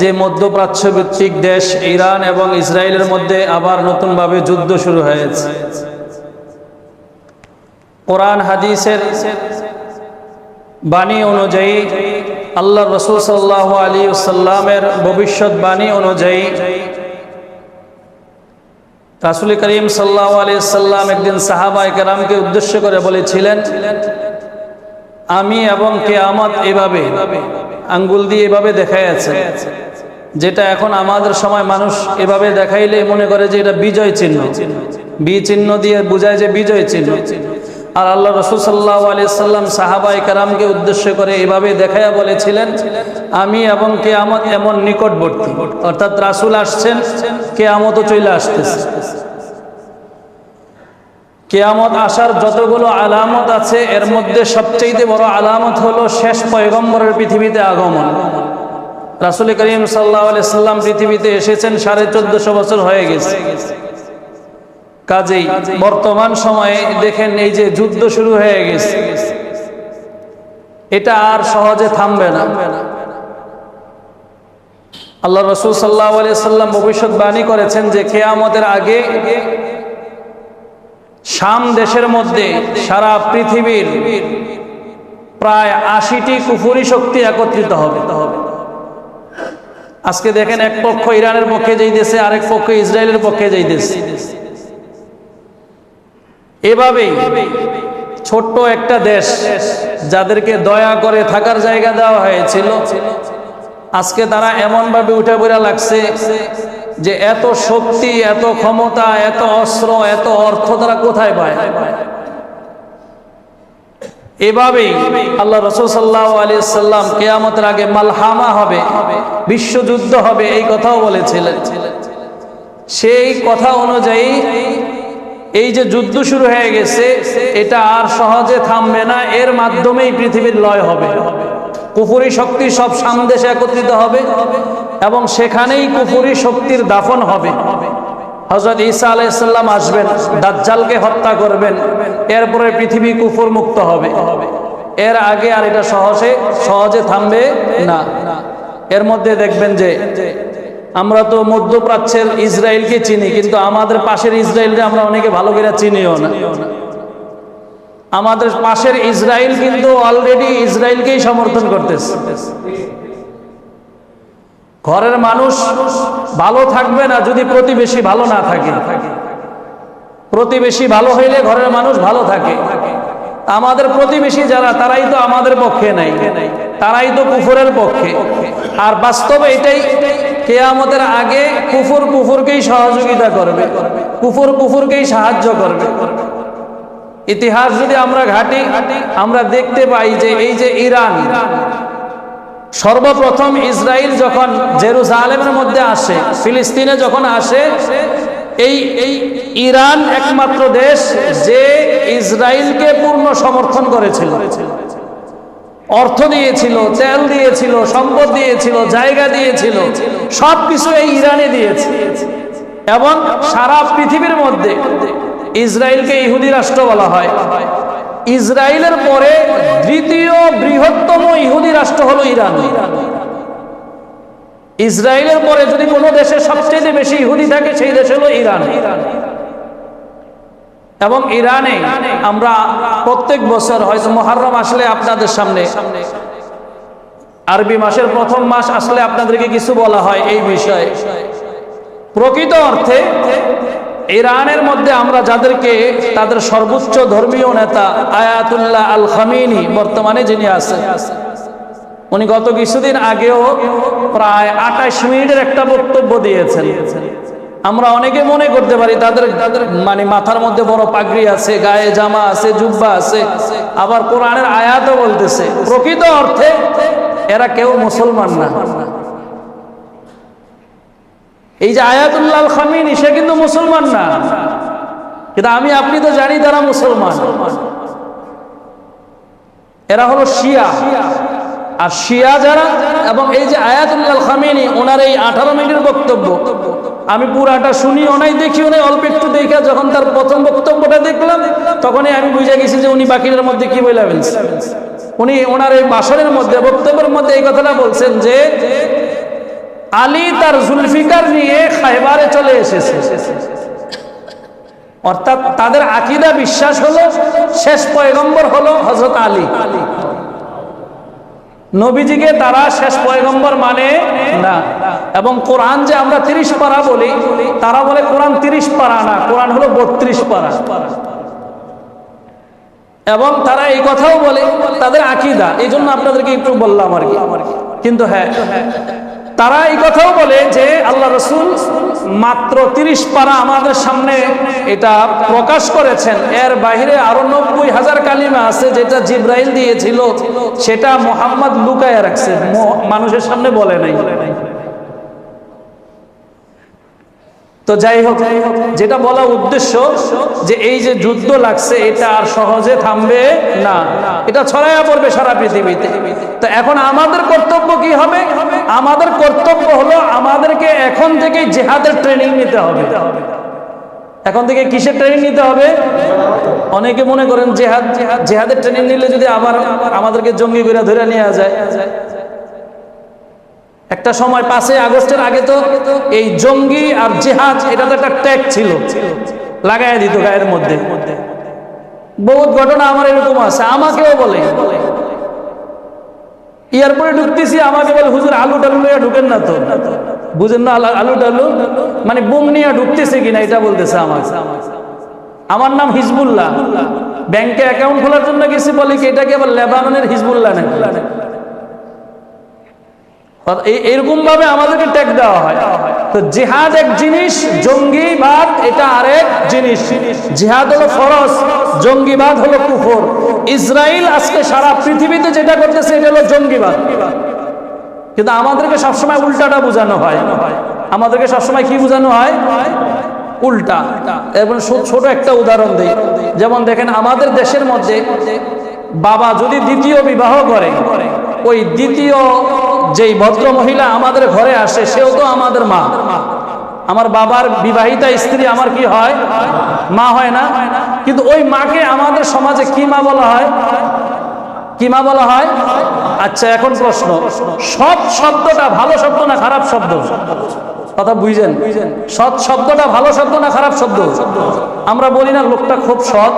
যে মধ্যপ্রাচ্য ভিত্তিক দেশ ইরান এবং ইসরায়েলের মধ্যে আবার নতুনভাবে যুদ্ধ শুরু হয়েছে। কোরআন, হাদিসের বাণী অনুযায়ী আল্লাহ রসুল সাল্লাহ আলী সাল্লামের ভবিষ্যৎ বাণী অনুযায়ী রাসুল করিম সাল্লাহ আলী সাল্লাম একদিন সাহাবা কেরামকে উদ্দেশ্য করে বলেছিলেন, আমি এবং কে কেয়ামত এভাবে আঙ্গুল দিয়ে এভাবে দেখাই আছে যেটা এখন আমাদের সময় মানুষ এভাবে দেখাইলে মনে করে যে এটা বিজয় চিহ্ন। বি চিহ্ন দিয়ে বোঝায় যে বিজয় চিহ্ন। আর আল্লাহ রসুল সাল্লাহ আলি সাল্লাম সাহাবাই কারামকে উদ্দেশ্য করে এভাবে দেখাইয়া বলেছিলেন, আমি এবং কেয়ামত এমন নিকটবর্তী। অর্থাৎ রাসুল আসছেন কেয়ামতও চলে আসতেছে। কেয়ামত আসার যতগুলো আলামত আছে, এর মধ্যে সবচেয়ে বড় আলামত হলো শেষ পয়গম্বরের পৃথিবীতে আগমন। রাসুল করিম সাল্লাহ সাল্লাম পৃথিবীতে এসেছেন সাড়ে চোদ্দশো বছর হয়ে গেছে। কাজেই বর্তমান সময়ে দেখেন এই যে যুদ্ধ শুরু হয়ে গেছে। এটা আর সহজে থামবে না। আল্লাহ রসুল সাল্লাহ সাল্লাম ভবিষ্যৎবাণী করেছেন যে খেয়ামতের আগে শাম দেশের মধ্যে সারা পৃথিবীর প্রায় আশিটি কুফুরি শক্তি একত্রিত হবে। আজকে দেখেন এক পক্ষ ইরানের পক্ষে যাইতেছে, আরেক পক্ষ ইসরায়েলের পক্ষে যাইতেছে। এভাবেই ছোট্ট একটা দেশ যাদেরকে দয়া করে থাকার জায়গা দেওয়া হয়েছিল, আজকে তারা এমনভাবে উঠে পড়া লাগছে যে এত শক্তি, এত ক্ষমতা, এত অস্ত্র, এত অর্থ তারা কোথায় পায়? এভাবেই আল্লাহ রসুল সাল্লাহ আলী সাল্লাম কেয়ামতের আগে মালহামা হবে, বিশ্বযুদ্ধ হবে, এই কথাও বলেছিলেন। সেই কথা অনুযায়ী এই যে যুদ্ধ শুরু হয়ে গেছে, এটা আর সহজে থামবে না, এর মাধ্যমেই পৃথিবীর লয় হবে। কুফুরি শক্তি সব সামদেশে একত্রিত হবে এবং সেখানেই কুফুরি শক্তির দাফন হবে। হজরত ঈসা আলাইসাল্লাম আসবেন, দাজ্জালকে হত্যা করবেন, এরপরে পৃথিবী কুফুর মুক্ত হবে। এর আগে আর এটা সহজে সহজে থামবে না। এর মধ্যে দেখবেন যে, আমরা তো মধ্যপ্রাচ্যের ইসরায়েলকে চিনি, কিন্তু আমাদের পাশের ইসরায়েলকে আমরা অনেকে ভালো করে চিনিও না। আমাদের পাশের ইসরায়েল কিন্তু অলরেডি ইসরায়েলকেই সমর্থন করতেছে। ঘরের মানুষ ভালো থাকবে না যদি প্রতিবেশী ভালো না থাকে। প্রতিবেশী ভালো হইলে ঘরের মানুষ ভালো থাকে। আমাদের প্রতিবেশী যারা, তারাই তো আমাদের পক্ষে নাই। তারাই তো কুফুরের পক্ষে। আর বাস্তবে এটাই, কেয়ামতের আগে কুফুর কুফুরকেই সহযোগিতা করবে। কুফুর কুফুরকেই সাহায্য করবে। ইতিহাস যদি আমরা ঘাটি, আমরা দেখতে পাই যে এই যে ইরান সর্বপ্রথম ইসরায়েল যখন জেরুজালেমের মধ্যে আসে, ফিলিস্তিনে যখন আসে, এই এই ইরান একমাত্র দেশ যে ইসরায়েলকে পূর্ণ সমর্থন করেছিল। অর্থ দিয়েছিল, তেল দিয়েছিল, সম্পদ দিয়েছিল, জায়গা দিয়েছিল সব কিছু এই ইরানে দিয়েছে। এবং সারা পৃথিবীর মধ্যে ইসরায়েলকে ইহুদি রাষ্ট্র বলা হয়। ইসরায়েলের পরে দ্বিতীয় বৃহত্তম ইহুদি রাষ্ট্র হলো ইরান। ইসরায়েলের পরে যদি কোনো দেশে সবচেয়ে বেশি ইহুদি থাকে, সেই দেশ হলো ইরান। এবং ইরানে আমরা প্রত্যেক বছর হয়তো মহারম আসলে আপনাদের সামনে। আরবি মাসের প্রথম মাস আসলে আপনাদেরকে কিছু বলা হয় এই বিষয়ে। প্রকৃত অর্থে ইরানের মধ্যে আমরা যাদেরকে তাদের সর্বোচ্চ ধর্মীয় নেতা আয়াতুল্লাহ আল খামিনী বর্তমানে যিনি আছেন, উনি গত কিছুদিন আগেও প্রায় আঠাশ মিনিটের একটা বক্তব্য দিয়েছেন। আমরা অনেকে মনে করতে পারি তাদের তাদের মানে মাথার মধ্যে বড় পাগড়ি আছে, গায়ে জামা আছে, জুব্বা আছে, আবার কোরআনের আয়াতও বলতেছে। প্রকৃত অর্থে এরা কেউ মুসলমান না। এই যে আয়াতুল্লাহ খামিনী, সে কিন্তু মুসলমান না। কিন্তু আমি, আপনি তো জানি তারা মুসলমান। এরা হলো শিয়া। আর শিয়া যারা, এবং এই যে আয়াতুল্লাহ খামিনী, ওনার এই আঠারো মিনিটের বক্তব্য। আমি পুরাটা শুনিও নাই দেখিও নাই অল্প একটু দেখে, যখন তার প্রথম বক্তব্যটা দেখলাম, তখনই আমি বুঝে গেছি যে উনি বাকিদের মধ্যে কি বলে উনি ওনার এই বাসনের মধ্যে, বক্তব্যের মধ্যে এই কথাটা বলছেন যে আলী তার জুলফিকার নিয়ে খাইবারে চলে এসেছে। অর্থাৎ তাদের আকিদা বিশ্বাস হলো, শেষ পয়গম্বর হলো হজরত আলী। নবীজিকে তারা শেষ পয়গম্বর মানে না। এবং কোরআন যে আমরা তিরিশ পারা বলি, তারা বলে কোরআন তিরিশ পারা না, কোরআন হলো বত্রিশ পারা। এবং তারা এই কথাও বলে, তাদের আকিদা, এই জন্য আপনাদেরকে একটু বললাম আর কি। কিন্তু হ্যাঁ তারা এই কথাও বলে যে আল্লাহ রসুল মাত্র তিরিশ পারা আমাদের সামনে এটা প্রকাশ করেছেন। এর বাহিরে আরও নব্বই হাজার কালিমা আছে যেটা জিব্রাইল দিয়েছিল, সেটা মোহাম্মদ লুকায় রাখছে। মানুষের সামনে বলে নাই। তো যাই হোক, যেটা বলা উদ্দেশ্য যে এই যে যুদ্ধ লাগছে, এটা আর সহজে থামবে না। এটা ছড়াইয়া পড়বে সারা পৃথিবীতে। তো এখন আমাদের কর্তব্য কি হবে? আমাদের কর্তব্য হলো আমাদেরকে এখন থেকে জেহাদের ট্রেনিং নিতে হবে। এখন থেকে কিসের ট্রেনিং নিতে হবে? অনেকে মনে করেন জেহাদ, জেহাদের ট্রেনিং নিলে যদি আবার আমাদেরকে জঙ্গি করে ধরে নেওয়া যায়। একটা সময় পাঁচই আগস্টের আগে তো এই জঙ্গি আর জেহাজ এটা তো একটা ট্যাগ ছিল। লাগাই দিত গায়ের মধ্যে। বহুত ঘটনা আমার এরকম আছে, আমাকেও বলে। এয়ারপোর্টে ঢুকতেছি, আমাকে বলে, হুজুর, আলু টালু নিয়ে ঢুকেন না তো? বুঝেন না, আলু- আলু টালু? মানে বুম নিয়ে ঢুকতেছে কিনা, এটা বলতেছে আমার আমার নাম হিজবুল্লাহ। ব্যাংকে অ্যাকাউন্ট খোলার জন্য গেছি বলে কি, এটাকে আবার লেবাননের হিজবুল্লাহ নাকি? এই- এরকম ভাবে আমাদেরকে ট্যাগ দেওয়া হয়। তো জিহাদ এক জিনিস, জঙ্গিবাদ এটা আরেক জিনিস। জিহাদ হলো ফরজ, জঙ্গিবাদ হলো কুফর। ইসরায়েল আজকে সারা পৃথিবীতে যেটা করতেছে, এটা হলো জঙ্গিবাদ। কিন্তু আমাদেরকে সবসময় উল্টাটা বোঝানো হয়। আমাদেরকে সবসময় কি বোঝানো হয়? উল্টা। এবং ছোট একটা উদাহরণ দিই। যেমন দেখেন, আমাদের দেশের মধ্যে বাবা যদি দ্বিতীয় বিবাহ করে, ওই দ্বিতীয় যেই ভদ্র মহিলা আমাদের ঘরে আসে, সেও তো আমাদের মা। আমার বাবার বিবাহিতা স্ত্রী আমার কি হয়? মা হয় না। কিন্তু ওই মাকে আমাদের সমাজে কি মা বলা হয়? কি মা বলা হয়? আচ্ছা এখন প্রশ্ন। সৎ শব্দটা ভালো শব্দ না খারাপ শব্দ? কথা বুঝছেন সৎ শব্দটা ভালো শব্দ না খারাপ শব্দ? আমরা বলি না, লোকটা খুব সৎ।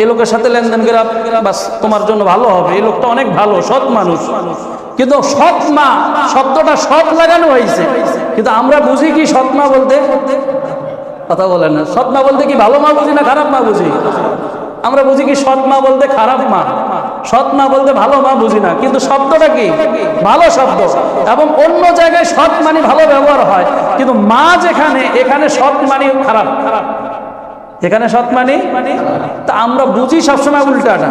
এই লোকের সাথে লেনদেন করে তোমার জন্য ভালো হবে। এই লোকটা অনেক ভালো, সৎ মানুষ। কিন্তু সৎ মা শব্দটা সৎ লাগানো হয়েছে। কিন্তু আমরা বুঝি কি সৎ মা বলতে? কথা বলে না। সৎ মা বলতে কি ভালো মা বুঝি না খারাপ মা বুঝি? আমরা বুঝি কি সৎ মা বলতে খারাপ মা? সৎ মা বলতে ভালো মা বুঝি না। কিন্তু শব্দটা কি? ভালো শব্দ। এবং অন্য জায়গায় সৎ মানে ভালো ব্যবহার হয়। কিন্তু মা যেখানে, এখানে সৎ মানে খারাপ। এখানে সৎ মানে তা আমরা বুঝি সবসময় উল্টাটা।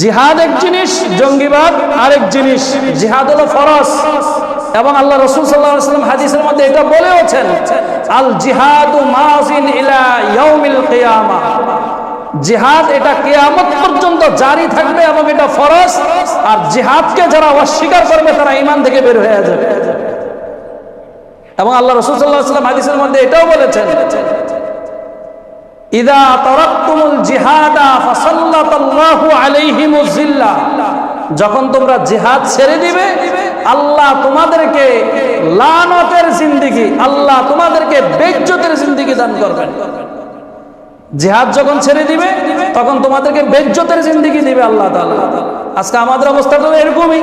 জিহাদ এক জিনিস, জঙ্গিবাদ আরেক জিনিস। জিহাদ হলো ফরস এবং আল্লাহ রসুল সাল্লাম হাদিসের মধ্যে এটা বলেওছেন, আল জিহাদু জিহাদ এটা কিয়ামত পর্যন্ত জারি থাকবে এবং এটা ফরজ, আর জিহাদকে যারা অস্বীকার করবে তারা ইমান থেকে বের হয়ে যাবে। এবং আল্লাহ রসুল সাল্লাহ সাল্লাম হাদিসের মধ্যে এটাও বলেছেন ইদা তারাক্তুমুল জিহাদা ফাসাল্লাতাল্লাহু যখন তোমরা জিহাদ ছেড়ে দিবে, আল্লাহ তোমাদেরকে লানতের জিন্দেগি, আল্লাহ তোমাদেরকে বেজ্জতের জিন্দেগি দান করবেন। জিহাদ যখন ছেড়ে দিবে, তখন তোমাদেরকে বেজ্জতের জিন্দেগি দিবে আল্লাহ তাআলা। আজকে আমাদের অবস্থা তো এরকমই।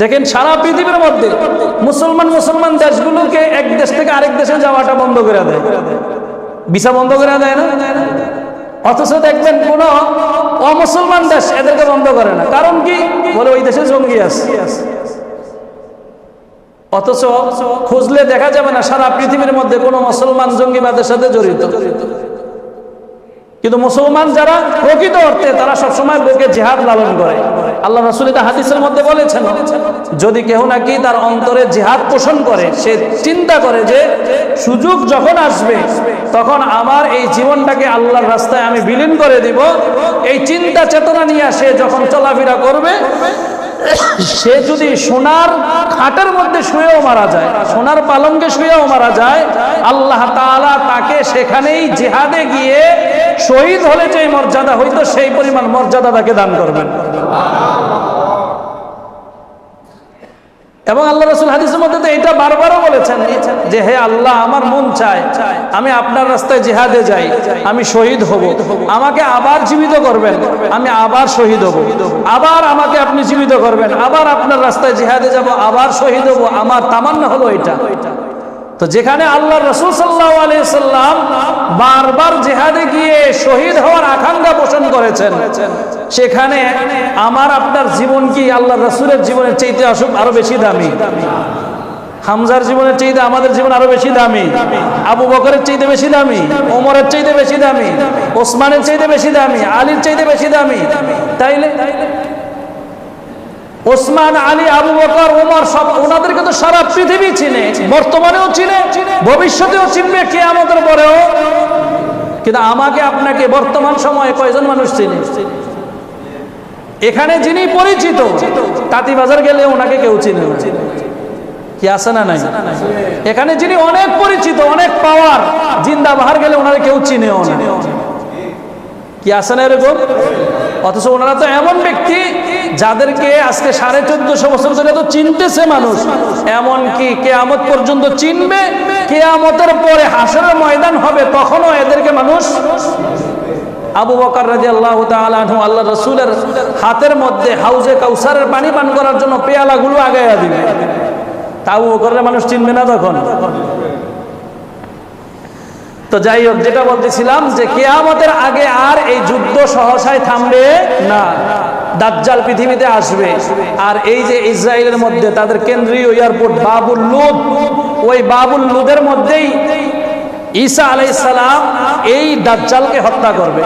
দেখেন, সারা পৃথিবীর মধ্যে মুসলমান মুসলমান দেশগুলোকে এক দেশ থেকে আরেক দেশে যাওয়াটা বন্ধ করে দেয়। ভিসা বন্ধ করে দেয় না। অথচ দেখবেন কোন অমুসলমান দেশ এদেরকে বন্ধ করে না। কারণ কি? বলে ওই দেশে জঙ্গি আছে। অথচ খুঁজলে দেখা যাবে না, সারা পৃথিবীর মধ্যে কোনো মুসলমান জঙ্গিবাদের সাথে জড়িত। কিন্তু মুসলমান যারা প্রকৃত অর্থে তারা সবসময় বুকে জেহাদ লালন করে। আল্লাহ রসুল এটা হাদিসের মধ্যে বলেছেন, যদি কেহ নাকি তার অন্তরে জেহাদ পোষণ করে, সে চিন্তা করে যে সুযোগ যখন আসবে, তখন আমার এই জীবনটাকে আল্লাহর রাস্তায় আমি বিলীন করে দিব। এই চিন্তা চেতনা নিয়ে সে যখন চলাফেরা করবে সে যদি সোনার খাটের মধ্যে শুয়েও মারা যায়, সোনার পালঙ্কে শুয়েও মারা যায়, আল্লাহ তালা তাকে সেখানেই জেহাদে গিয়ে শহীদ হলে যে মর্যাদা হইতো, সেই পরিমাণ মর্যাদা তাকে দান করবেন। এবং আল্লাহ রসুল হাদিসের মধ্যে তো এটা বারবারও বলেছেন যে হে আল্লাহ, আমার মন চায় আমি আপনার রাস্তায় জেহাদে যাই, আমি শহীদ হব। আমাকে আবার জীবিত করবেন, আমি আবার শহীদ হব। আবার আমাকে আপনি জীবিত করবেন, আবার আপনার রাস্তায় জেহাদে যাব, আবার শহীদ হব। আমার তামান্না হলো এটা। তো যেখানে আল্লাহ রসুল সাল্লাহ সাল্লাম বারবার জেহাদে গিয়ে শহীদ হওয়ার আকাঙ্ক্ষা পোষণ করেছেন, সেখানে আমার আপনার জীবন কি আল্লাহ রসুলের জীবনের চাইতে আসুক আরও বেশি দামি? হামজার জীবনের চাইতে আমাদের জীবন আরও বেশি দামি? আবু বকরের চাইতে বেশি দামি? ওমরের চাইতে বেশি দামি? ওসমানের চাইতে বেশি দামি? আলীর চাইতে বেশি দামি? তাইলে ওসমান, আলী, আবু বকর, ওমর সব ওনাদেরকে তো সারা পৃথিবী চিনে। বর্তমানেও চিনে, ভবিষ্যতেও চিনবে কে আমাদের পরেও। কিন্তু আমাকে আপনাকে বর্তমান সময়ে কয়জন মানুষ চিনে? এখানে যিনি পরিচিত, তাঁতিবাজার গেলে ওনাকে কেউ চিনে কি আছে না নাই? এখানে যিনি অনেক পরিচিত, অনেক পাওয়ার জিন্দা বাহার গেলে ওনারা কেউ চিনেও কি আছে না এরকম? অথচ ওনারা তো এমন ব্যক্তি যাদেরকে আজকে সাড়ে চোদ্দশো বছর ধরে তো চিনতেছে মানুষ এমন কি কেয়ামত পর্যন্ত চিনবে, কেয়ামতের পরে হাসরের ময়দান হবে, তখনও এদেরকে মানুষ আবু বকর রাজি আল্লাহ তালু আল্লাহ রসুলের হাতের মধ্যে হাউজে কাউসারের পানি পান করার জন্য পেয়ালাগুলো আগাইয়া দিবে। তা আবু বকরের মানুষ চিনবে না তখন। তো যাই হোক, যেটা বলতেছিলাম যে কেয়ামতের আগে আর এই যুদ্ধ সহসায় থামবে না। দাজ্জাল পৃথিবীতে আসবে। আর এই যে ইসরায়েলের মধ্যে তাদের কেন্দ্রীয় এয়ারপোর্ট বাবুল লুদ, ওই বাবুল লুদের মধ্যেই ঈসা আলাইসালাম এই দাজ্জালকে হত্যা করবে।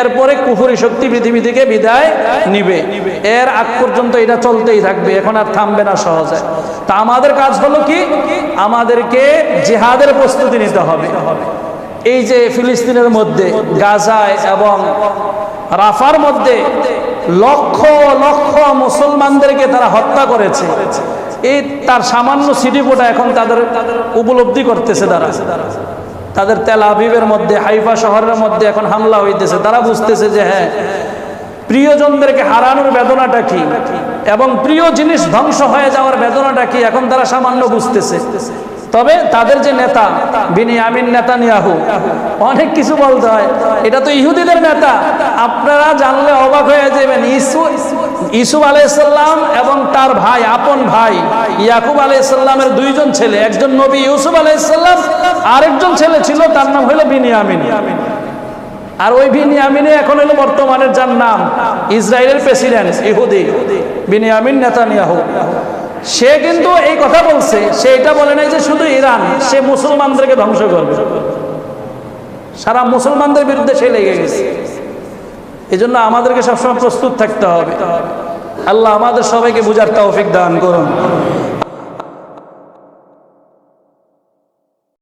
এরপরে কুফুরি শক্তি পৃথিবী থেকে বিদায় নিবে। এর আগ পর্যন্ত এটা চলতেই থাকবে, এখন আর থামবে না সহজে। তা আমাদের কাজ হলো কি? আমাদেরকে জেহাদের প্রস্তুতি নিতে হবে। এই যে ফিলিস্তিনের মধ্যে, গাজায় এবং রাফার মধ্যে লক্ষ লক্ষ মুসলমানদেরকে তারা হত্যা করেছে। এই তার সামান্য সিটিপোটা এখন তাদের উপলব্ধি করতেছে তারা। তাদের তেল আবিবের মধ্যে, হাইফা শহরের মধ্যে এখন হামলা হইতেছে। তারা বুঝতেছে যে হ্যাঁ প্রিয়জনদেরকে হারানোর বেদনাটা কি এবং প্রিয় জিনিস ধ্বংস হয়ে যাওয়ার বেদনাটা কি এখন তারা সামান্য বুঝতেছে। তবে তাদের যে নেতা বিনি আমিন নেতা নিয়াহু অনেক কিছু বলতে হয়। এটা তো ইহুদিদের নেতা। আপনারা জানলে অবাক হয়ে যাবেন। ইসু ইসুফ আলাইসাল্লাম এবং তার ভাই, আপন ভাই, ইয়াকুব আলাইসাল্লামের দুইজন ছেলে। একজন নবী ইউসুফ আলাইসাল্লাম আরেকজন ছেলে ছিল, তার নাম হলো বিনিয়ামিন। আর ওই বিনিয়ামিনে এখন হলো বর্তমানের যার নাম, ইসরায়েলের প্রেসিডেন্ট, ইহুদি, বিনিয়ামিন নেতানিয়াহু। সে কিন্তু এই কথা বলছে, সে এটা বলে নাই যে শুধু ইরান, সে মুসলমানদেরকে ধ্বংস করবে। সারা মুসলমানদের বিরুদ্ধে সে লেগে গেছে। এই জন্য আমাদেরকে সবসময় প্রস্তুত থাকতে হবে। আল্লাহ আমাদের সবাইকে বুঝার তৌফিক দান করুন।